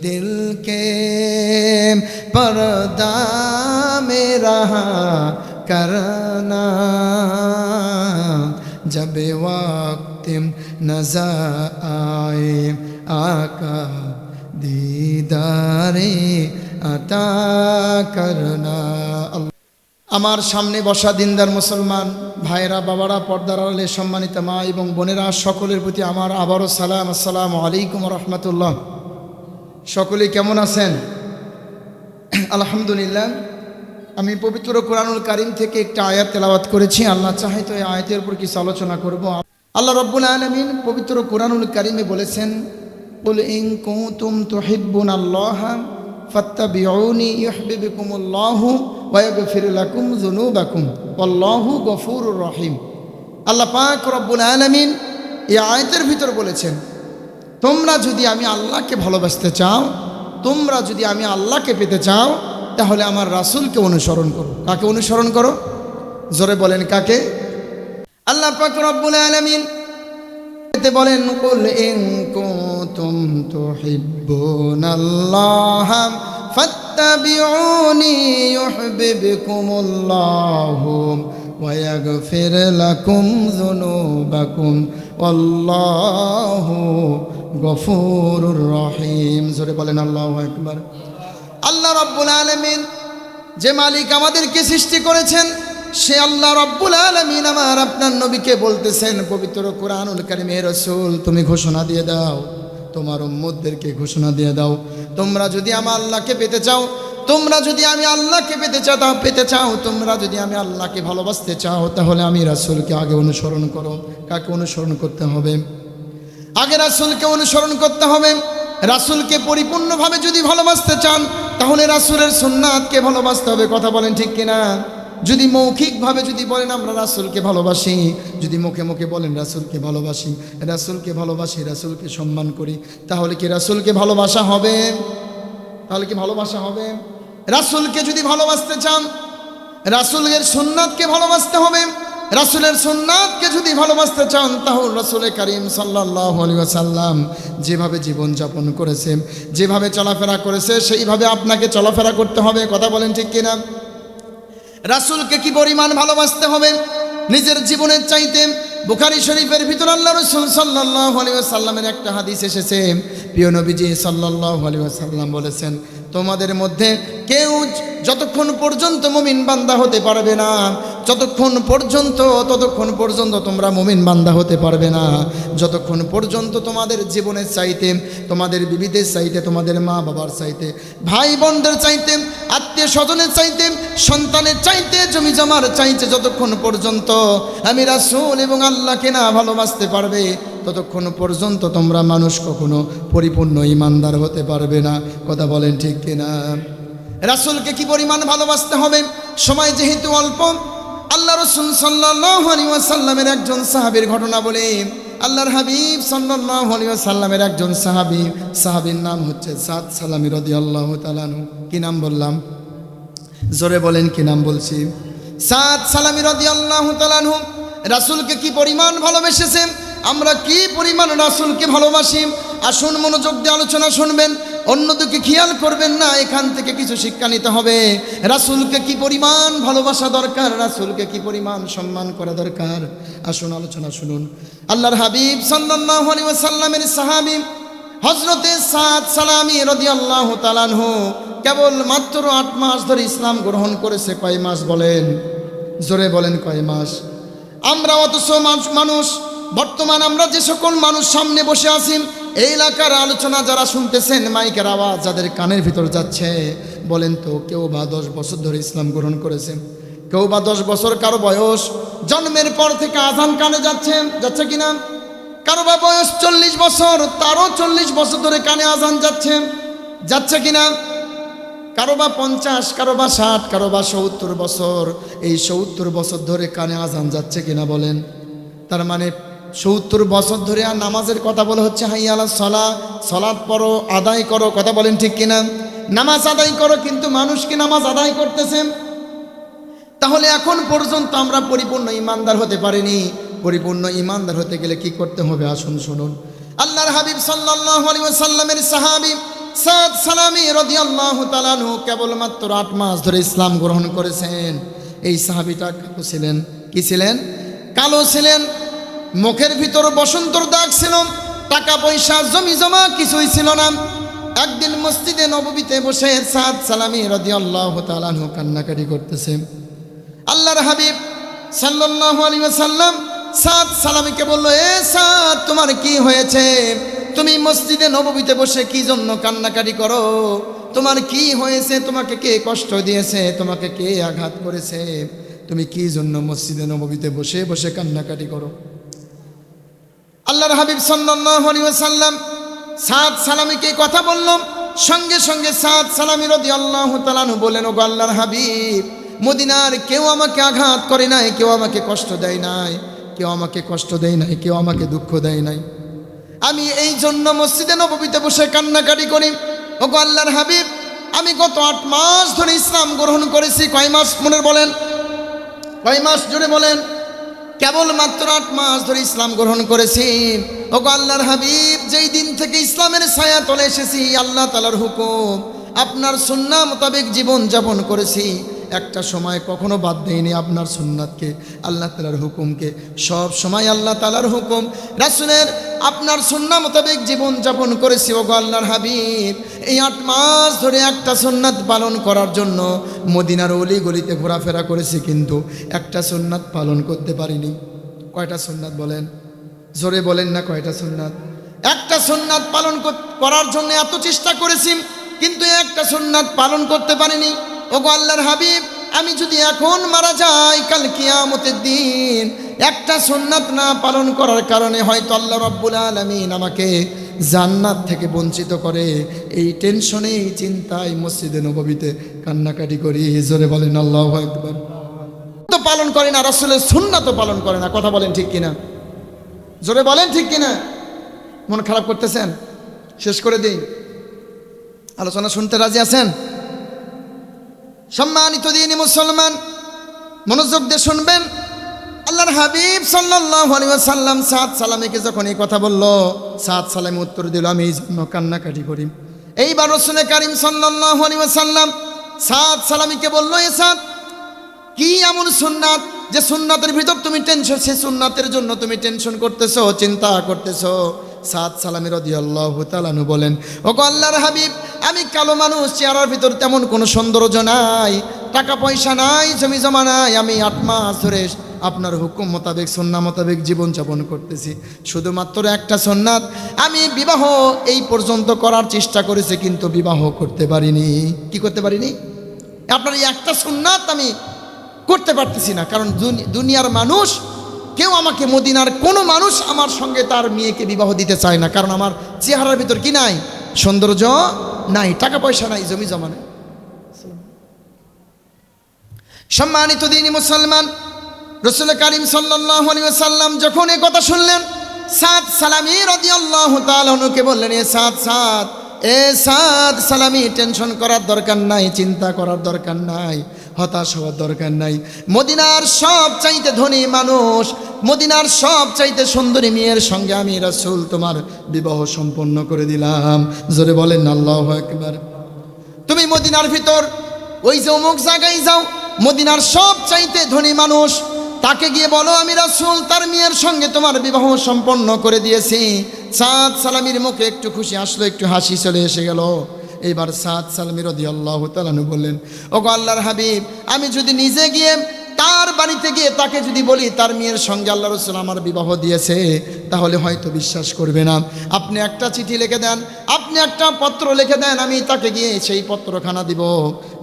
दिल के पर्दा में रहा करना जब वक्त नजर आए आका दीदारे अता करना আমার সামনে বসা দিনদার মুসলমান ভাইরা বাবারা পর্দার আড়ালে সম্মানিত মা এবং বোনেরা সকলের প্রতি আমার আবারও সালাম আসসালামু আলাইকুম রহমতুল্লাহ সকলে কেমন আছেন? আলহামদুলিল্লাহ, আমি পবিত্র কোরআনুল কারিম থেকে একটা আয়াত তেলাওয়াত করেছি। আল্লাহ চাহে তো এই আয়াতের উপর কিছু আলোচনা করব। আল্লাহ রব্বুল আলমিন পবিত্র কোরআনুল কারিমে বলেছেন ওয়া ইয়াগফির লাকুম যুনুবাকুম। ওয়াল্লাহু গফুরুর রহিম। আল্লাহ পাক রব্বুল আলামিন এই আয়াতের ভিতর বলেছেন তোমরা যদি আমি আল্লাহকে ভালোবাসতে চাও, তোমরা যদি আমি আল্লাহকে পেতে চাও, তাহলে আমার রাসূলকে অনুসরণ করো। কাকে অনুসরণ করো? জোরে বলেন কাকে? আল্লাহ পাক রব্বুল আলামিন এতে বলেন, কুল ইন কুনতুম তুহিব্বুনাল্লাহ, ফাত্তাবিউনি ইউহিব্বুকুমুল্লাহু ওয়া ইয়াগফির লাকুম যুনুবাকুম, ওয়াল্লাহু গফুরুর রহিম। জোরে বলেন, আল্লাহু আকবার। আল্লাহ রাব্বুল আলামিন যে মালিক আমাদেরকে সৃষ্টি করেছেন, সে আল্লাহ রব্বুল আলমিন আমার আপনার নবীকে বলতেছেন, পবিত্র কোরআনুল কারিমে রসুল, তুমি ঘোষণা দিয়ে দাও, তোমার উম্মদদেরকে ঘোষণা দিয়ে দাও। তোমরা যদি আমার আল্লাহকে পেতে চাও, তোমরা যদি আমি আল্লাহকে পেতে চাও, তা পেতে চাও, তোমরা যদি আমি আল্লাহকে ভালোবাসতে চাও, তাহলে আমি রাসুলকে আগে অনুসরণ করো। কাকে অনুসরণ করতে হবে? আগে রাসুলকে অনুসরণ করতে হবে। রাসুলকে পরিপূর্ণভাবে যদি ভালোবাসতে চান, তাহলে রাসুলের সুন্নাতকে ভালোবাসতে হবে। কথা বলেন ঠিক কিনা? যদি মৌখিকভাবে যদি বলেন, আমরা রাসুলকে ভালোবাসি। যদি মুখে মুখে বলেন, রাসুলকে ভালোবাসি। রাসুলকে ভালোবাসি, রাসুলকে সম্মান করি। তাহলে কি রাসুলকে ভালোবাসা হবে? তাহলে কি ভালোবাসা হবে? রাসুলকে যদি ভালোবাসতে চান, রাসুলের সুন্নাতকে ভালোবাসতে হবে। রাসুলের সুন্নাতকে যদি ভালোবাসতে চান, তাহলে রাসুল করিম সাল্লাহ সাল্লাম যেভাবে জীবনযাপন করেছে, যেভাবে চলাফেরা করেছে, সেইভাবে আপনাকে চলাফেরা করতে হবে। কথা বলেন ঠিক কিনা? রাসুলকে কি পরিমাণ ভালোবাসতে হবে? নিজের জীবনের চাইতে? বুখারি শরীফের ভিতর আল্লাহ রসুল সাল্লাহ আলী সাল্লামের একটা হাদিস এসেছে প্রিয় নবীজি সাল্লাহ আলী সাল্লাম বলেছেন, তোমাদের মধ্যে কেউ যতক্ষণ পর্যন্ত মুমিন বান্দা হতে পারবে না, যতক্ষণ পর্যন্ত, ততক্ষণ পর্যন্ত তোমরা মুমিন বান্দা হতে পারবে না, যতক্ষণ পর্যন্ত তোমাদের জীবনের চাইতে, তোমাদের বিবিধের চাইতে, তোমাদের মা বাবার চাইতে ভাই বোনদের চাইতে আত্মীয় স্বজনের চাইতে, সন্তানের চাইতে জমি জমার চাইতে, যতক্ষণ পর্যন্ত আমি রাসুল এবং আল্লাহকে না ভালোবাসতে পারবে ততক্ষণ পর্যন্ত তোমরা মানুষ কখনো পরিপূর্ণ ইমানদার হতে পারবে না। কথা বলেন ঠিক কিনা? রাসুলকে কি পরিমাণ ভালোবাসতে হবে? সময় যেহেতু অল্প, আল্লাহ রসুল সাল্লামের একজন সাহাবির ঘটনা বলে। আল্লাহর হাবিব সাল্লামের একজন সাহাবি, সাহাবির নাম হচ্ছে সাদ সালামি রদি আল্লাহ তালানু কি নাম বললাম? জোরে বলেন কি নাম বলছি? সাদ সালামি রদি আল্লাহ তালানহু রাসুলকে কি পরিমাণ ভালোবেসেছে আমরা কি পরিমাণ রাসুলকে ভালোবাসি? আসুন মনোযোগ দিয়ে আলোচনা শুনবেন। অন্যদিকে খেয়াল করবেন না, এখান থেকে কিছু শিক্ষা নিতে হবে। রাসুলকে কি পরিমাণ ভালোবাসা দরকার? রাসুলকে কি পরিমাণ সম্মান করা দরকার? আসুন আলোচনা শুনুন। আল্লাহর হাবিব সাল্লাহ আলী সাহাবি হজরতে সাদ সালামি রদি আল্লাহ তালানহু কেবল মাত্র আট মাস ধরে ইসলাম গ্রহণ করেছে, কয় মাস বলেন? জোরে বলেন কয় মাস। আমরা অথচ মানুষ বর্তমান আমরা যে সকল মানুষ সামনে বসে আছি, এই এলাকার আলোচনা যারা শুনতেছেন, মাইকের আওয়াজ যাদের কানের ভিতর যাচ্ছে, বলেন তো, কেউ বা দশ বছর ধরে ইসলাম গ্রহণ করেছেন, কেউ বা দশ বছর কারও বয়স, জন্মের পর থেকে আজান কানে যাচ্ছে যাচ্ছে কিনা? কারও বা বয়স চল্লিশ বছর, তারও চল্লিশ বছর ধরে কানে আজান যাচ্ছে যাচ্ছে কিনা? কারও বা পঞ্চাশ, কারও বা ষাট, কারও বা সত্তর বছর, এই সত্তর বছর ধরে কানে আজান যাচ্ছে কিনা বলেন? তার মানে সত্তর বছর ধরে আর নামাজের কথা বলে হচ্ছে, হাই আলা সলা, সলাৎ পড়ো, আদায় করো, কথা বলেন ঠিক কিনা? নামাজ আদায় করো, কিন্তু মানুষ কি নামাজ আদায় করতেছেন তাহলে এখন পর্যন্ত আমরা পরিপূর্ণ ইমানদার হতে পারিনি। পরিপূর্ণ ইমানদার হতে গেলে কি করতে হবে? আসুন, শুনুন। আল্লাহর হাবিব সাল্লাল্লাহু আলাইহি ওয়াসাল্লামের সাহাবী সাদ সালামি রাদিয়াল্লাহু তাআলা আনহু কেবলমাত্র আট মাস ধরে ইসলাম গ্রহণ করেছেন। এই সাহাবীটা কালো ছিলেন। কি ছিলেন? কালো ছিলেন। মুখের ভিতর বসন্তর দাগ ছিল, টাকা পয়সা, জমি জমা কিছুই ছিল না। একদিন মসজিদে নববীতে বসে সাদ সালামি রদি আল্লাহ আনহু কান্নাকাটি করতেছে। আল্লাহর হাবিব সাল্লাল্লাহু আলাইহি ওয়াসাল্লাম সাদ সালামীকে বলল, এ সাদ, তোমার কি হয়েছে? তুমি মসজিদে নববীতে বসে কি জন্য কান্নাকাটি করো? তোমার কি হয়েছে? তোমাকে কে কষ্ট দিয়েছে? তোমাকে কে আঘাত করেছে? তুমি কি জন্য মসজিদে নববীতে বসে বসে কান্নাকাটি করো? আল্লাহর হাবিব ওয়াসাল্লাম সাদ সালামীকে কথা বললাম সঙ্গে সঙ্গে সাদ সালামী রাদিয়াল্লাহু তাআলা আনহু বলেন ওগো আল্লাহর হাবিব, মদিনার কেউ আমাকে আঘাত করে নাই, কেউ আমাকে কষ্ট দেয় নাই, কেউ আমাকে কষ্ট দেয় নাই, কেউ আমাকে দুঃখ দেয় নাই। আমি এই জন্য মসজিদে নববীতে বসে কান্নাকাটি করি। ওগো আল্লাহর হাবিব, আমি গত আট মাস ধরে ইসলাম গ্রহণ করেছি। কয় মাস মনে বলেন? কয় মাস জুড়ে বলেন? কেবল মাত্র আট মাস ধরে ইসলাম গ্রহণ করেছি। ও আল্লাহর হাবিব, যেই দিন থেকে ইসলামের ছায়া তলে এসেছি, আল্লাহ তালার হুকুম, আপনার সুন্না মোতাবেক জীবন যাপন করেছি। একটা সময় কখনো বাদ দেয়নি আপনার সুন্নাতকে, আল্লাহ তালার হুকুমকে। সব সময় আল্লাহ তালার হুকুম। রাসুলের আপনার সুন্না মোতাবেক জীবনযাপন করেছি ও আল্লাহর হাবিব। এই আট মাস ধরে একটা সুন্নাত পালন করার জন্য মদিনার অলি গলিতে ঘোরাফেরা করেছি, কিন্তু একটা সুন্নাত পালন করতে পারিনি। কয়টা সুন্নাত বলেন? জোরে বলেন না কয়টা সুন্নাত? একটা সুন্নাত পালন করার জন্য এত চেষ্টা করেছি, কিন্তু একটা সুন্নাত পালন করতে পারিনি। ওগো আল্লাহর হাবিব, আমি যদি এখন মারা যাই, কাল কিয়ামতের দিন একটা সুন্নাত না পালন করার কারণে হয়তো আল্লাহ রব্বুল আলমিন আমাকে জান্নাত থেকে বঞ্চিত করে। এই টেনশনে এই চিন্তায় মসজিদে নববীতে কান্নাকাটি করি। জোরে বলেন, আল্লাহ একবার তো পালন করে না, রাসুলের সুন্নাত তো পালন করে না। কথা বলেন ঠিক কিনা? জোরে বলেন ঠিক কিনা? মন খারাপ করতেছেন? শেষ করে দিই। আলোচনা শুনতে রাজি আছেন? সম্মানিত দিনী মুসলমান, মনোযোগ দিয়ে শুনবেন। আল্লাহর হাবিব ওয়াসাল্লাম সাদ সালামীকে যখন এই কথা বলল, সাদ সালামী উত্তর দিল, আমি এই জন্য কান্নাকাটি করি। এইবার রসুলের কারিম ওয়াসাল্লাম সাদ সালামীকে বলল, এ সাদ, কি এমন সুন্নাত যে সুন্নাতের ভিতর তুমি টেনশন সে সুন্নাতের জন্য তুমি টেনশন করতেছো, চিন্তা করতেছো? সাদ সালামি রদি আল্লাহ তালানু বলেন ও আল্লাহর হাবিব, আমি কালো মানুষ, চেহারার ভিতর তেমন কোনো সৌন্দর্য নাই টাকা পয়সা নাই জমি জমা নাই, আমি আট মাস ধরে আপনার হুকুম মোতাবেক, সন্না মোতাবেক জীবনযাপন করতেছি। শুধুমাত্র একটা সন্ন্যাত আমি বিবাহ এই পর্যন্ত করার চেষ্টা করেছি, কিন্তু বিবাহ করতে পারিনি। কি করতে পারিনি? আপনার এই একটা সুন্নাত আমি করতে পারতেছি না, কারণ দুনিয়ার মানুষ কেউ আমাকে মদিনার কোনো মানুষ আমার সঙ্গে তার মেয়েকে বিবাহ দিতে চায় না, কারণ আমার চেহারার ভিতর কি নাই? সৌন্দর্য নাই, টাকা পয়সা নাই, জমি জমা নেই সম্মানিত দিনী মুসলমান, রসুল করিম সাল্লাম যখন এ কথা শুনলেন, সাদ সালামি রদি আল্লাহ তালনুকে বললেন, এ সাত সাদ এ সাদ, সালামি, টেনশন করার দরকার নাই, চিন্তা করার দরকার নাই, হতাশ হওয়ার দরকার নাই। মদিনার সব চাইতে ধনী মানুষ, মদিনার সব চাইতে সুন্দরী মেয়ের সঙ্গে আমি রাসূল তোমার বিবাহ সম্পন্ন করে দিলাম। জোরে বলেন, আল্লাহ একবার তুমি মদিনার ভিতর, ওই যে অমুক জায়গায় যাও, মদিনার সব চাইতে ধনী মানুষ তাকে গিয়ে বলো, আমি রাসুল, তার মেয়ের সঙ্গে তোমার বিবাহ সম্পন্ন করে দিয়েছি। সাদ সালামির মুখে একটু খুশি আসলো, একটু হাসি চলে এসে গেল। এইবার সাদ সালামির রদি আল্লাহ বললেন, ওগো আল্লাহর হাবিব, আমি যদি নিজে গিয়ে তার বাড়িতে গিয়ে তাকে যদি বলি, তার মেয়ের সঙ্গে আল্লাহ রসুল আমার বিবাহ দিয়েছে, তাহলে হয়তো বিশ্বাস করবে না। আপনি একটা চিঠি লিখে দেন, আপনি একটা পত্র লিখে দেন, আমি তাকে গিয়ে সেই পত্রখানা দিব।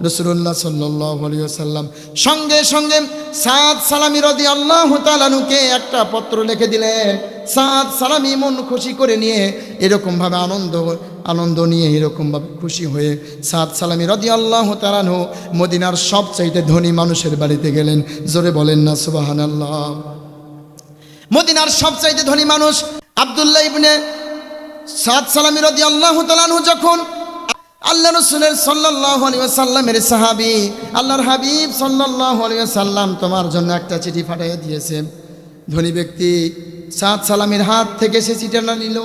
রসুল্লাহ সাল্লাম সঙ্গে সঙ্গে সাদ সালামি রদি আল্লাহ তালানুকে একটা পত্র লিখে দিলেন। সাদ সালামি মন খুশি করে নিয়ে এরকমভাবে আনন্দ আনন্দ নিয়ে এরকমভাবে খুশি হয়ে সাদ সালামি রদি আল্লাহ তালানহ মদিনার সবচাইতে ধনী মানুষের বাড়িতে গেলেন। জোরে বলেন না সুবাহান আল্লাহ মদিনার সবচাইতে ধনী মানুষ আবদুল্লাহ ইবনে সাদ সালামি রদি আল্লাহ তালানহু যখন আল্লাহ রসুলের সাল্লাহ সাল্লামের সাহাবি, আল্লাহর হাবিব সাল্লাহ সাল্লাম তোমার জন্য একটা চিঠি পাঠিয়ে দিয়েছে। ধনী ব্যক্তি সাদ সালামের হাত থেকে সে চিঠিটা নিল।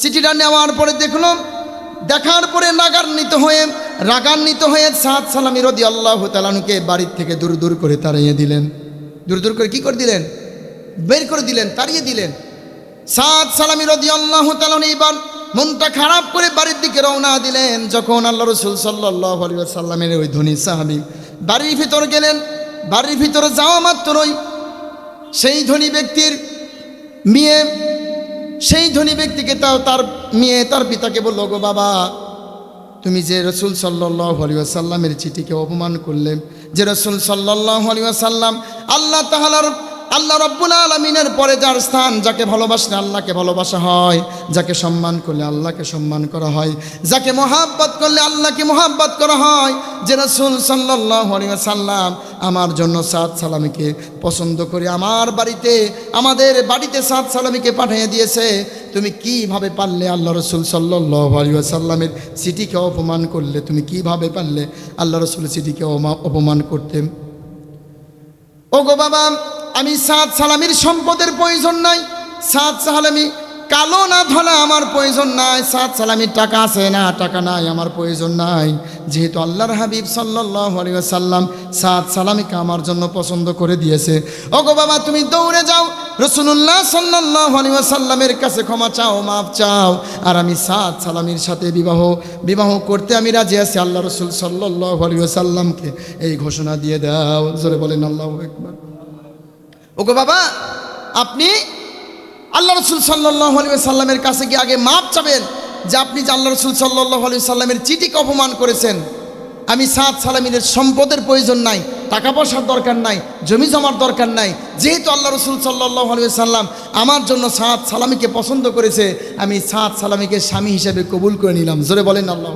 চিঠিটা নেওয়ার পরে দেখলাম দেখার পরে রাগান্বিত হয়ে রাগান্বিত হয়ে সাদ সালামি রদি আল্লাহ তালানুকে বাড়ির থেকে দূর দূর করে তাড়িয়ে দিলেন। দূর দূর করে কি করে দিলেন? বের করে দিলেন, তাড়িয়ে দিলেন। সাদ সালামি রদি আল্লাহ তালান এইবার মনটা খারাপ করে বাড়ির দিকে রওনা দিলেন, যখন আল্লাহ রসুল সাল্লাহ সাল্লামের ওই ধনী সাহাবি বাড়ির ভিতর গেলেন। বাড়ির ভিতরে যাওয়া মাত্রই সেই ধনী ব্যক্তির মেয়ে সেই ধনী ব্যক্তিকে তাও তার মেয়ে, তার পিতাকে বলল গো বাবা, তুমি যে রসুল সাল্লাহ আলিয়াসাল্লামের চিঠিকে অপমান করলে, যে রসুল সাল্লাহ আলিয়াসাল্লাম আল্লাহ তাহালার আল্লাহ রব্বুল আলমিনের পরে যার স্থান যাকে ভালোবাসলে আল্লাহকে ভালোবাসা হয়, যাকে সম্মান করলে আল্লাহকে সম্মান করা হয়, যাকে মোহাব্বত করলে আল্লাহকে মোহাব্বত করা হয়, যে রসুল সাল্লাহ সাল্লাম আমার জন্য সাদ সালামিকে পছন্দ করে আমার বাড়িতে, আমাদের বাড়িতে সাদ সালামিকে পাঠিয়ে দিয়েছে। তুমি কীভাবে পারলে আল্লাহ রসুল সাল্লাহ সাল্লামের সিটিকে অপমান করলে? তুমি কীভাবে পারলে আল্লাহ রসুল সিটিকে অপমান করতে? ও গো বাবা আমি সাদ সালামির সম্পদের প্রয়োজন নাই। সাদ সালামি কালো না ধলা আমার প্রয়োজন নাই। সাদ সালামির টাকা আছে না, টাকা নাই আমার প্রয়োজন নাই। যেহেতু আল্লাহর হাবিব সাল্লাহ সাল্লাম সাদ সালামিকে আমার জন্য পছন্দ করে দিয়েছে। ও গো বাবা, তুমি দৌড়ে যাও। রসুল্লাহ সাল্লাহ সাল্লামের কাছে ক্ষমা চাও, মাফ চাও। আর আমি সাদ সালামির সাথে বিবাহ বিবাহ করতে আমি রাজি আছি। আল্লাহ রসুল সাল্লাহ সাল্লামকে এই ঘোষণা দিয়ে দাও। জোরে বলেন, আল্লাহ একবার ওগো বাবা, আপনি আল্লাহ রসুল সাল্লাহ আলী সাল্লামের কাছে গিয়ে আগে মাপ চাবেন যে আপনি যে আল্লাহ রসুল সাল্লাহ আলী সাল্লামের চিঠিকে অপমান করেছেন। আমি সাত সালামিনের সম্পদের প্রয়োজন নাই, টাকা পয়সার দরকার নাই, জমি জমার দরকার নাই। যেহেতু আল্লাহ রসুল সাল্লাহ আলী সাল্লাম আমার জন্য সাত সালামিকে পছন্দ করেছে, আমি সাত সালামিকে স্বামী হিসেবে কবুল করে নিলাম। জোরে বলেন আল্লাহ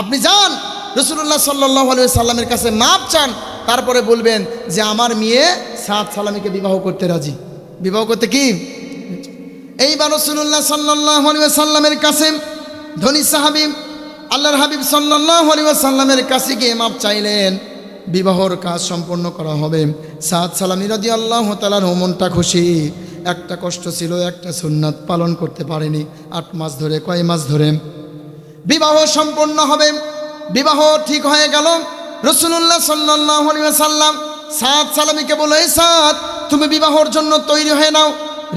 আপনি যান রসুল্লাহ সাল্লাহ আলী সাল্লামের কাছে মাপ চান, তারপরে বলবেন যে আমার মেয়ে সাদ সালামিকে বিবাহ করতে রাজি। বিবাহ করতে কি? এইবার রসুল্লাহ সাল্লাহ সাল্লামের কাছে ধনী সাহাবি আল্লাহর হাবিব সাল্লাহ সাল্লামের কাছে গিয়ে মাপ চাইলেন, বিবাহর কাজ সম্পন্ন করা হবে। সাদ সালামি রাজি আল্লাহ তালার মনটা খুশি। একটা কষ্ট ছিল, একটা সুন্নাত পালন করতে পারেনি। আট মাস ধরে, কয় মাস ধরে? বিবাহ সম্পন্ন হবে। বিবাহ ঠিক হয়ে গেল। রসুল্লাহ সাল্লাহ সাল্লাম সাদ সালামিকে বলো, এই সাদ, তুমি বিবাহর জন্য তৈরি হয়ে নাও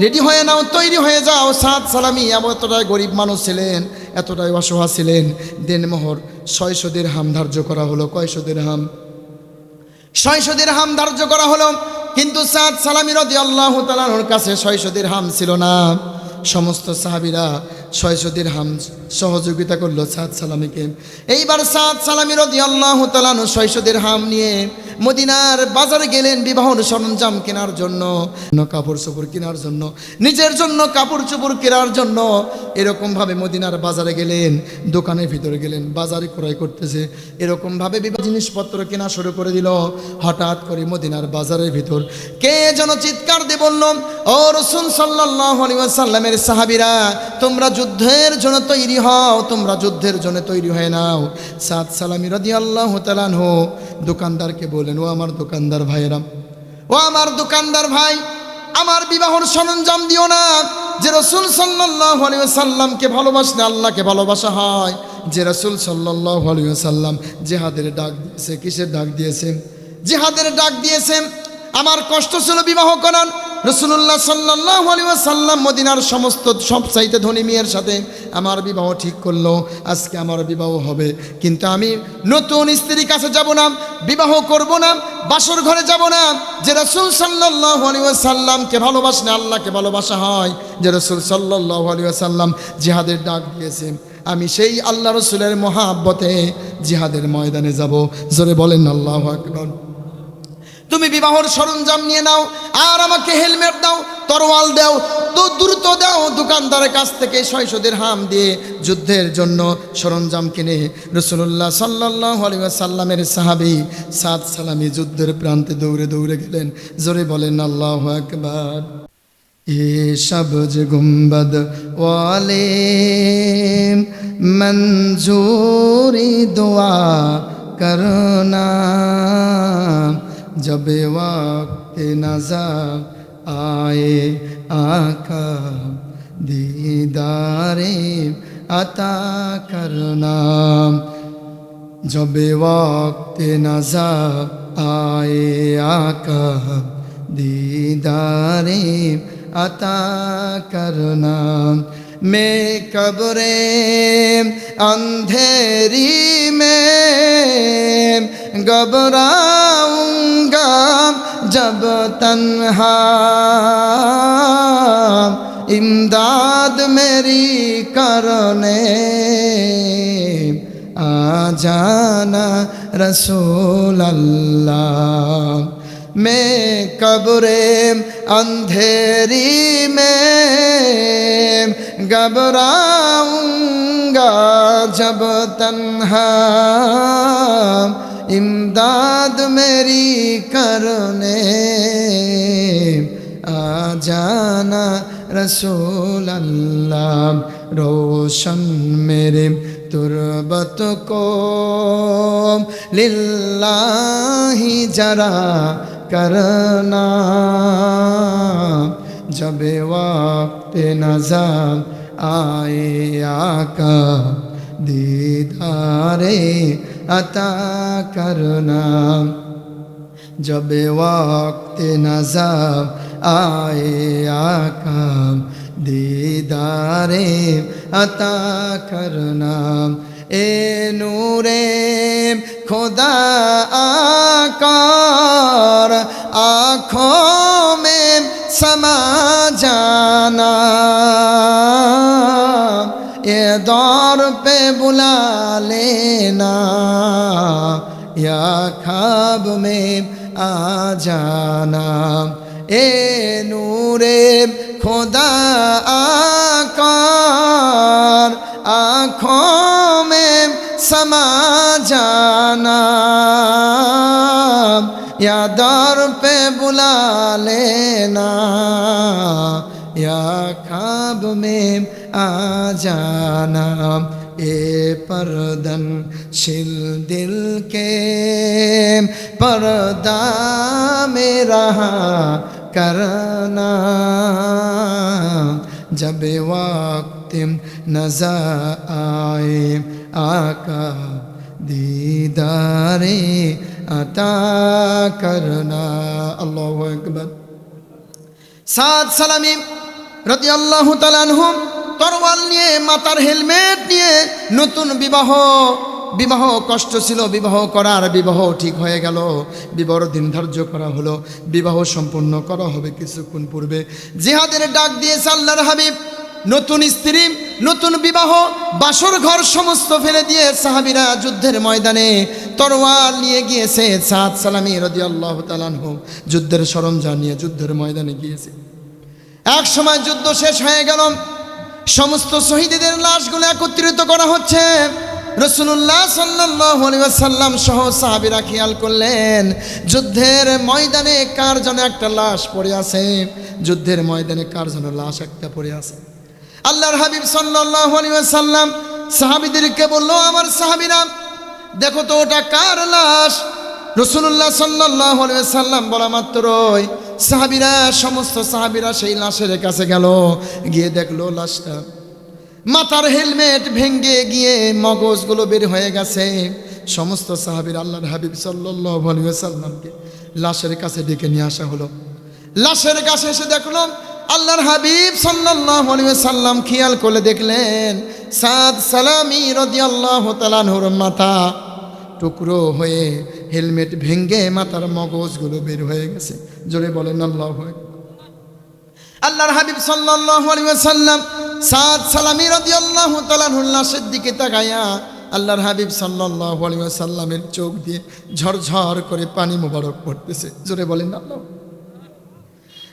রেডি হয়ে নাও, তৈরি হয়ে যাও। সাদ সালামি এতটাই গরিব মানুষ ছিলেন, এতটাই অসহা ছিলেন। দেনমোহর ছয়শদের হাম ধার্য করা হলো কয়শদের হাম ছয়শদের হাম ধার্য করা হলো, কিন্তু সাদ সালামি রদি আল্লাহ তালানোর কাছে ছয়শদের হাম ছিল না। সমস্ত সাহাবিরা ছয়শদের হাম সহযোগিতা করল সাদ সালামিকে। এইবার সাদ সালামি রদি আল্লাহ তালানো ছয়শদের হাম নিয়ে মদিনার বাজারে গেলেন বিবাহর সরঞ্জাম কেনার জন্য, কাপড় চোপড় কেনার জন্য, নিজের জন্য কাপড় চোপড় কেনার জন্য এরকমভাবে মদিনার বাজারে গেলেন, দোকানের ভিতরে গেলেন, বাজারে ক্রয় করতেছে, এরকমভাবে বিবাহ জিনিসপত্র কেনা শুরু করে দিল। হঠাৎ করে মদিনার বাজারের ভিতর কে যেন চিৎকার দিয়ে বলল, ও রসুন সাল্লাহ সাল্লামের সাহাবিরা, তোমরা যুদ্ধের জন্য তৈরি হও, তোমরা যুদ্ধের জন্য তৈরি হয়ে নাও। সাত সালামি রদি আল্লাহ তালান হো দোকানদারকে বলেন ও আমার দোকানদার ভাইয়েরা, ও আমার দোকানদার ভাই, আমার বিবাহর সরঞ্জাম দিও না। যে রসুল সাল্লাহ সাল্লামকে ভালোবাসলে আল্লাহকে ভালোবাসা হয়। যে রসুল সাল্লাহ সাল্লাম জেহাদের ডাক দিয়েছে, কিসের ডাক দিয়েছে? জেহাদের ডাক দিয়েছে, আমার কষ্ট ছিল বিবাহ করার রসুল্লাহ সাল্লাহ সাল্লাম মদিনার সমস্ত সব চাইতে ধনী মেয়ের সাথে আমার বিবাহ ঠিক করল, আজকে আমার বিবাহ হবে। কিন্তু আমি নতুন স্ত্রীর কাছে যাব না, বিবাহ করব না, বাসর ঘরে যাব না। যে রসুল সাল্লাহ সাল্লামকে ভালোবাসলে আল্লাহকে ভালোবাসা হয়, যে রসুল সাল্লাহ সাল্লাম জিহাদের ডাক দিয়েছে, আমি সেই আল্লাহ রসুলের মহাব্বতে জিহাদের ময়দানে যাব। জোরে বলেন আল্লাহ আকবর। তুমি বিবাহর সরঞ্জাম নিয়ে নাও আর আমাকে হেলমেট দাও তরোয়াল দাও তো দ্রুত দাও দোকানদারের কাছ থেকে ছয়শোদের হাম দিয়ে যুদ্ধের জন্য সরঞ্জাম কিনে রসুল্লাহ সাল্লাহ সাল্লামের সাহাবি সাত সালামি যুদ্ধের প্রান্তে দৌড়ে দৌড়ে গেলেন জোরে বলেন আল্লাহ আকবার ये शब्ज गुम्बद वाले मंजूरी दुआ करना जब वक्त नजर आए आका दीदारे अता करना जब वक्त नजर आए आका दीदारे अता करना मैं कब्रे अंधेरी में घबराऊंगा जब तन्हा इमदाद मेरी करने आ जाना रसूल अल्लाह मैं कब्रे अंधेरी में घबराऊंगा जब तन्हा इमदाद मेरी करने आ जाना रसूल अल्लाह रोशन मेरे तुरबत को लिल्लाही जरा करना जब वक्त नजर आए आका दीदारे अता करना जब वक्त नजर आए आका दीदारे अता करना ए नूरे खुदा आकार आँखों में समा जाना ये दौर पे बुला लेना या खाब में आ जाना ए नूरे खुदा आकार दौर पे बुला लेना, या खाब में आ जाना, ए परदन शिल दिल के, पर्दा में रहा करना। जब वक्त नज़र आए, आका दीदारे আতাকারনা আল্লাহু আকবার। সাদ সালামি রাদিয়াল্লাহু তাআলা আনহুম তরোয়াল নিয়ে, মাতার হেলমেট নিয়ে নতুন বিবাহ বিবাহ কষ্ট ছিল, বিবাহ করার বিবাহ ঠিক হয়ে গেল। বিবাহর দিন ধার্য করা হলো, বিবাহ সম্পূর্ণ করা হবে কিছুক্ষণ পূর্বে। জিহাদের ডাক দিয়ে আল্লাহর হাবিব, নতুন স্ত্রী, নতুন বিবাহ, বাসর ঘর সমস্ত ফেলে দিয়ে সাহাবিরা যুদ্ধের ময়দানে তরোয়াল নিয়ে গিয়েছে সাদ সালামি রদি আল্লাহ তালানহু যুদ্ধের সরঞ্জাম নিয়ে যুদ্ধের ময়দানে গিয়েছে। এক সময় যুদ্ধ শেষ হয়ে গেল। সমস্ত শহীদদের লাশগুলো একত্রিত করা হচ্ছে। রসুল্লাহ সাল্লাম সহ সাহাবিরা খেয়াল করলেন, যুদ্ধের ময়দানে কার যেন একটা লাশ পড়ে আছে? যুদ্ধের ময়দানে কার যেন লাশ একটা পড়ে আছে? আল্লাহর হাবিব সাল্লাহ সাল্লাম সাহাবিদেরকে বলল, আমার সাহাবিরা দেখো তো ওটা কার লাশ? রসুল্লাহ সাল্লাহ সাল্লাম বলা মাত্রই সাহাবিরা, সমস্ত সাহাবিরা সেই লাশের কাছে গেল, গিয়ে দেখল লাশটা। মাথার হেলমেট ভেঙ্গে গিয়ে মগজগুলো বের হয়ে গেছে। সমস্ত সাহাবির আল্লাহর হাবিব সাল্লাহ সাল্লামকে লাশের কাছে ডেকে নিয়ে আসা হলো। লাশের কাছে এসে দেখল আল্লাহর হাবিব সাল্লাহ সাল্লাম খেয়াল করে দেখলেন সাদ সালামি রদি আল্লাহ তালানহুর মাথা টুকরো হয়ে হেলমেট ভেঙ্গে মাথার মগজগুলো বের হয়ে গেছে। জোরে বলেন আল্লাহ আল্লাহর হাবিব সাল্লাহ সাল্লাম সাদ সালামি রদি আল্লাহ তালানহুর লাশের দিকে তাকায়া আল্লাহর হাবিব সাল্লাহ সাল্লামের চোখ দিয়ে ঝরঝর করে পানি মোবারক পড়তেছে। জোরে বলেন আল্লাহ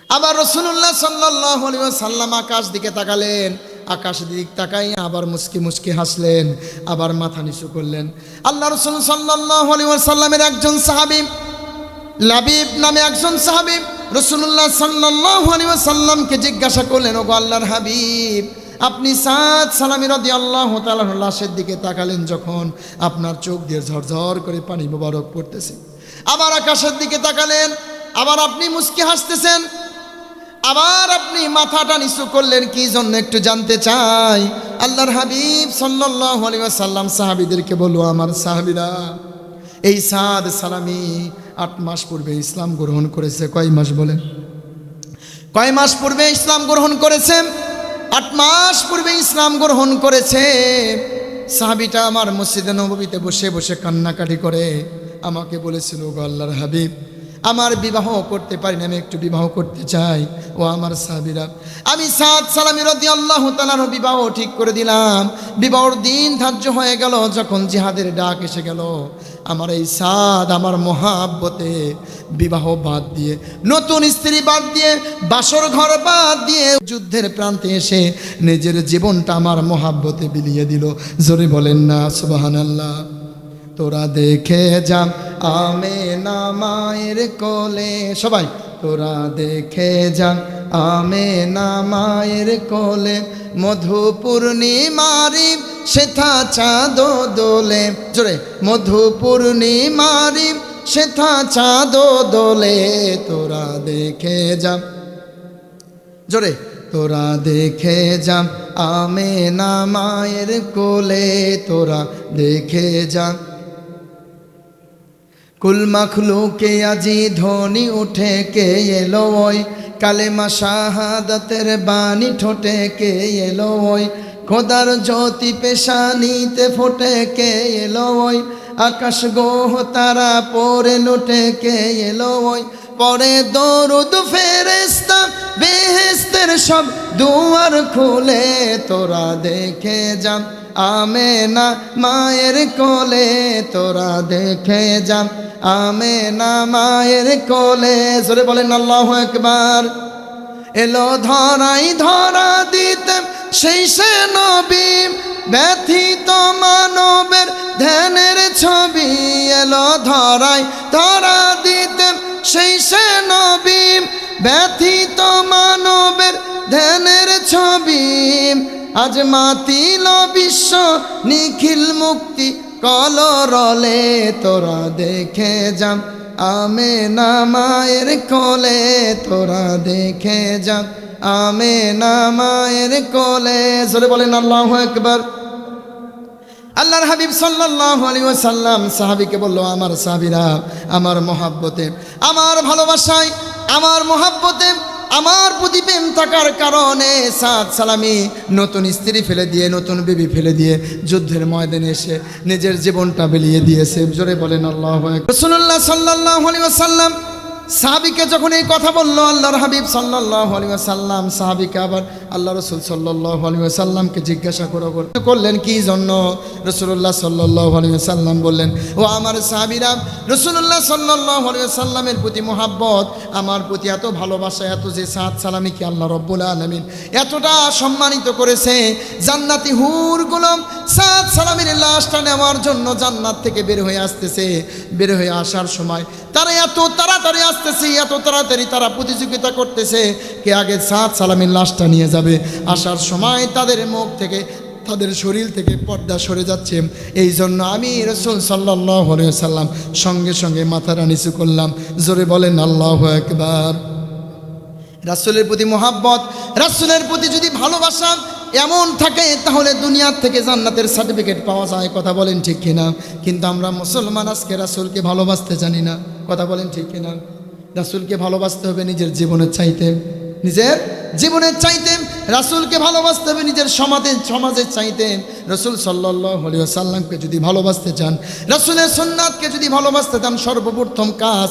আবার রসুল্লাহ সাল্লাহ সাল্লাম আকাশ দিকে তাকালেন। আকাশ দিক তাকাই আবার মুসকি মুসকি হাসলেন, আবার মাথা নিচু করলেন। আল্লাহ রসুল সাল্লাহ সাল্লামের একজন সাহাবি, লাবিব নামে একজন সাহাবি রসুল্লাহ সাল্লাহ সাল্লামকে জিজ্ঞাসা করলেন, ওগো আল্লাহর হাবিব, আপনি সাদ সালামি রদি আল্লাহ তালাহ লাশের দিকে তাকালেন যখন আপনার চোখ দিয়ে ঝরঝর করে পানি মোবারক পড়তেছে। আবার আকাশের দিকে তাকালেন, আবার আপনি মুস্কি হাসতেছেন আবার আপনি মাথাটা নিচু করলেন, কি জন্য একটু জানতে চাই? আল্লাহর হাবিব সাল্লাম সাহাবিদেরকে বলব আমার সাহাবিরা, এই সাদ সালামি আট মাস পূর্বে ইসলাম গ্রহণ করেছে, কয় মাস বলেন? কয় মাস পূর্বে ইসলাম গ্রহণ করেছে? আট মাস পূর্বে ইসলাম গ্রহণ করেছে। সাহাবিটা আমার মসজিদে নবীতে বসে বসে কান্নাকাটি করে, আমাকে বলেছিল, গো আল্লাহর হাবিব আমার বিবাহ করতে পারি না, আমি একটু বিবাহ করতে চাই। ও আমার সাহাবিরা, আমি সাদ সালামি রদি আল্লাহ তালার বিবাহ ঠিক করে দিলাম। বিবাহর দিন ধার্য হয়ে গেল, যখন জিহাদের ডাক এসে গেল, আমার এই সাদ, আমার মহাব্বতে বিবাহ বাদ দিয়ে, নতুন স্ত্রী বাদ দিয়ে, বাসর ঘর বাদ দিয়ে যুদ্ধের প্রান্তে এসে নিজের জীবনটা আমার মহাব্বতে বিলিয়ে দিল। জোরে বলেন না সুবাহান আল্লাহ তোরা দেখে যা আমে না মায়ের কোলে। সবাই, তোরা দেখে যা আমে না মায়ের কোলে। মধু পূর্ণিমারি সেথা চাঁদ দোলে। জোরে মধু পূর্ণিমারি সেথা চাঁদ দোলে। তোরা দেখে যা, জোরে, তোরা দেখে যা আমে না মায়ের কোলে। তোরা দেখে যা। কুল মখলুকে আজি ধ্বনি উঠে কে এলো ওই? কালেমা শাহাদাতের বাণী ঠোঁটে কে এলো ওই? খোদার জ্যোতি পেশানিতে ফোটে কে এলো ওই? আকাশ গোহ তারা পরে লুটে কে এলো ওই? পরে দরুদ ফেরেস্তা বেহেস্তের সব দুয়ার খুলে তোরা দেখে যা। আমে না মায়ের কোলে তোরা দেখে যা। আমে না মায়ের কোলে সরে বলেন আল্লাহ একবার এলো ধরাই ধরা দিতে, সেই সে নবী ব্যথিত মানবের ধ্যানের ছবি। এলো ধরাই ধরা দিতে, সেই সে নবী ব্যথিত মানবের ধ্যানের ছবি। আজ মাতিল বিশ্ব নিখিল মুক্তি কলরলে তোরা দেখে যাম আমে না মায়ের কোলে তোরা দেখে যাম আমে না মায়ের কোলে, জোরে বলেন আল্লাহ একবার আল্লাহর হাবিব সাল্লাল্লাহু আলাইহি ওয়াসাল্লাম সাহাবীকে বলল, আমার সাহাবীরা, আমার মহাব্বতে, আমার ভালোবাসায়, আমার মহাব্বতে আমার প্রতি প্রেম থাকার কারণে সাদ সালামি নতুন স্ত্রী ফেলে দিয়ে, নতুন বিবি ফেলে দিয়ে যুদ্ধের ময়দানে এসে নিজের জীবনটা বেলিয়ে দিয়েছে। জোরে বলেন, আল্লাহ রসুল্লাহ সাল্লাহ সাল্লাম সাহাবিকে যখন এই কথা বলল, আল্লাহর হাবিব সাল্লাহ সাল্লাম সাহাবিকে আবার আল্লাহ রসুল সাল্লাহ আলী জিজ্ঞাসা করো করলেন, কি জন্য? রসুল্লাহ সাল্লাহ আলী বললেন, ও আমার সাহাবিরা রসুল্লাহ সাল্লাহ আলী প্রতি মোহাব্বত, আমার প্রতি এত ভালোবাসা, এত যে সাত সালামিকে আল্লাহ রব্বুল আলমিন এতটা সম্মানিত করেছে, জান্নাতি হুর গুলম সাত সালামের লাশটা নেওয়ার জন্য জান্নাত থেকে বের হয়ে আসতেছে, বের হয়ে আসার সময় তারা এত তাড়াতাড়ি আসতেছে, এত তাড়াতাড়ি তারা প্রতিযোগিতা করতেছে, কে আগে সাত সালামের লাশটা নিয়ে যাবে? আসার সময় তাদের মুখ থেকে, তাদের শরীর থেকে পর্দা সরে যাচ্ছে। এই জন্য আমি রসুল সাল্লাহ সাল্লাম সঙ্গে সঙ্গে মাথাটা নিচু করলাম। জোরে বলেন, আল্লাহ একবার রাসুলের প্রতি মোহাব্বত, রাসুলের প্রতি যদি ভালোবাসা এমন থাকে, তাহলে দুনিয়ার থেকে জান্নাতের সার্টিফিকেট পাওয়া যায়, কথা বলেন ঠিক কিনা? কিন্তু আমরা মুসলমান, আজকে রাসুলকে ভালোবাসতে জানি না, কথা বলেন ঠিক কিনা? রাসুলকে ভালোবাসতে হবে নিজের জীবনের চাইতে। নিজের জীবনের চাইতে রাসুলকে ভালোবাসতে হবে, নিজের সমাজের সমাজের চাইতে। রসুল সাল্লাহ সাল্লামকে যদি ভালোবাসতে চান, রসুলের সন্ন্যাতকে যদি ভালোবাসতে চান, সর্বপ্রথম কাজ